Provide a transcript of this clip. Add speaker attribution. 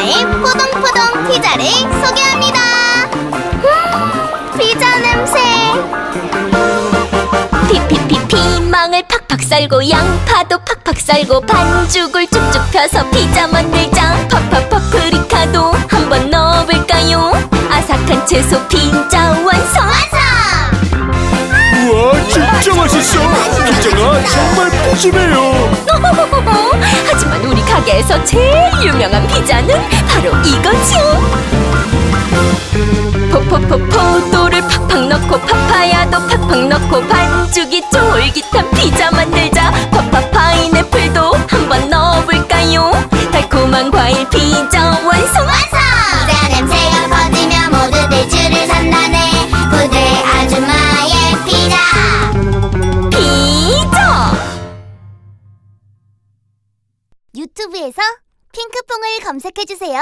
Speaker 1: 아줌마의 포동포동 피자를 소개합니다. 음, 피자 냄새.
Speaker 2: 피피피 피망을 팍팍 썰고 양파도 팍팍 썰고 반죽을 쭉쭉 펴서 피자 만들자 파파파프리카도 한번 넣어볼까요 아삭한 채소 피자 완성
Speaker 1: 완성.
Speaker 3: 맛있어 피자가 정말 푸짐해요.
Speaker 2: 하지만 우리 가게에서 제일 유명한 피자는 바로 이거죠 포포포포도를 팍팍 넣고 파파야도 팍팍 넣고 반죽이 쫄깃한 피자 만들자. 파파 파인애플도 한번 넣어볼까요? 달콤한 과일 피자 완
Speaker 1: 유튜브에서 핑크퐁을 검색해주세요.